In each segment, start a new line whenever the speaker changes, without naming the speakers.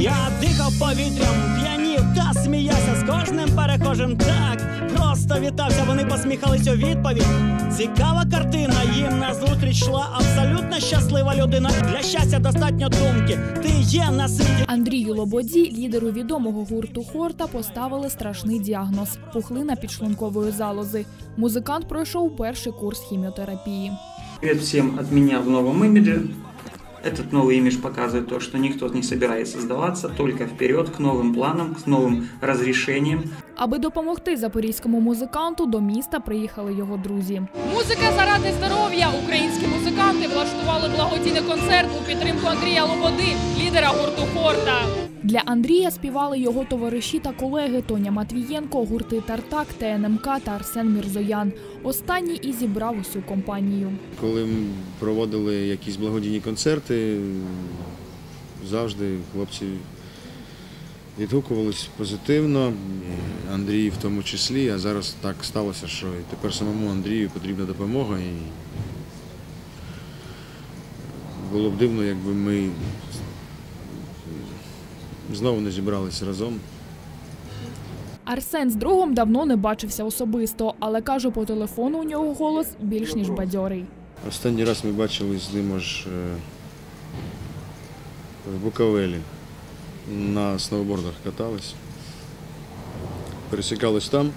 Я дихав повітрям, п'янів та сміявся з кожним перехожим. Так просто вітався, вони посміхались у відповідь. Цікава картина, їм назустріч йшла абсолютно щаслива людина. Для щастя достатньо думки. Ти є на світі.
Андрію Лободі, лідеру відомого гурту Хорта, поставили страшний діагноз пухлина підшлункової залози. Музикант пройшов перший курс хіміотерапії.
Привет всем от меня в новом имидже. Этот новый имидж показывает то, что никто не собирается сдаваться, только вперед к новым планам, к новым разрешениям.
Аби допомогти запорізькому музиканту, до міста приїхали його друзі.
Музика заради здоров'я. Українські музиканти влаштували благодійний концерт у підтримку Андрія Лободи, лідера гурту Хорта.
Для Андрія співали його товариші та колеги Тоня Матвієнко, гурти Тартак, ТНМК та Арсен Мірзоян. Останній і зібрав усю компанію.
Коли проводили якісь благодійні концерти, завжди хлопці відгукувались позитивно, Андрій в тому числі, а зараз так сталося, що і тепер самому Андрію потрібна допомога. І було б дивно, якби ми знову не зібралися разом.
Арсен з другом давно не бачився особисто, але каже, по телефону у нього голос більш ніж бадьорий.
Останній раз ми бачились з ним аж е, в Буковелі. На сноубордах катались. Пересікались там.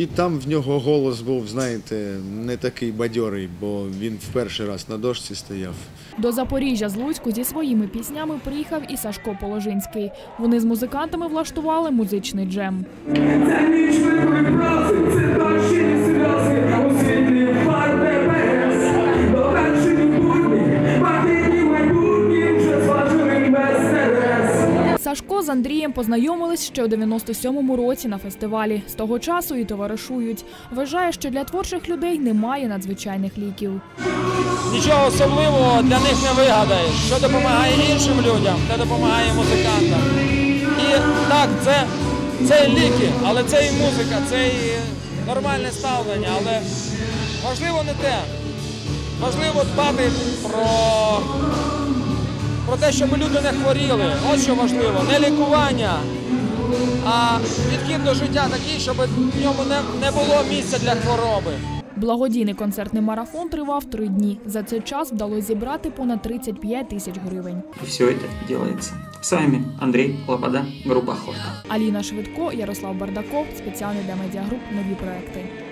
І там в нього голос був, знаєте, не такий бадьорий, бо він в перший раз на дошці стояв.
До Запоріжжя з Луцьку зі своїми піснями приїхав і Сашко Положинський. Вони з музикантами влаштували музичний джем.
Це ніч праці, це дощі і сльози,
Сашко з Андрієм познайомились ще у 97-му році на фестивалі. З того часу і товаришують. Вважає, що для творчих людей немає надзвичайних ліків.
Нічого особливого для них не вигадаєш. Що допомагає іншим людям, те допомагає музикантам. І так, це, це ліки, але це і музика, це і нормальне ставлення. Але важливо не те. Важливо дбати про, про те, щоб люди не хворіли. Ось що важливо. Не лікування, а підхід до життя такий, щоб в ньому не, не було місця для хвороби.
Благодійний концертний марафон тривав три дні. За цей час вдалося зібрати понад 35 тисяч гривень.
И все это делается. С вами Андрей Лобода, группа Хорта.
Аліна Швидко, Ярослав Бардаков. Спеціально для медіагруп нові проекти.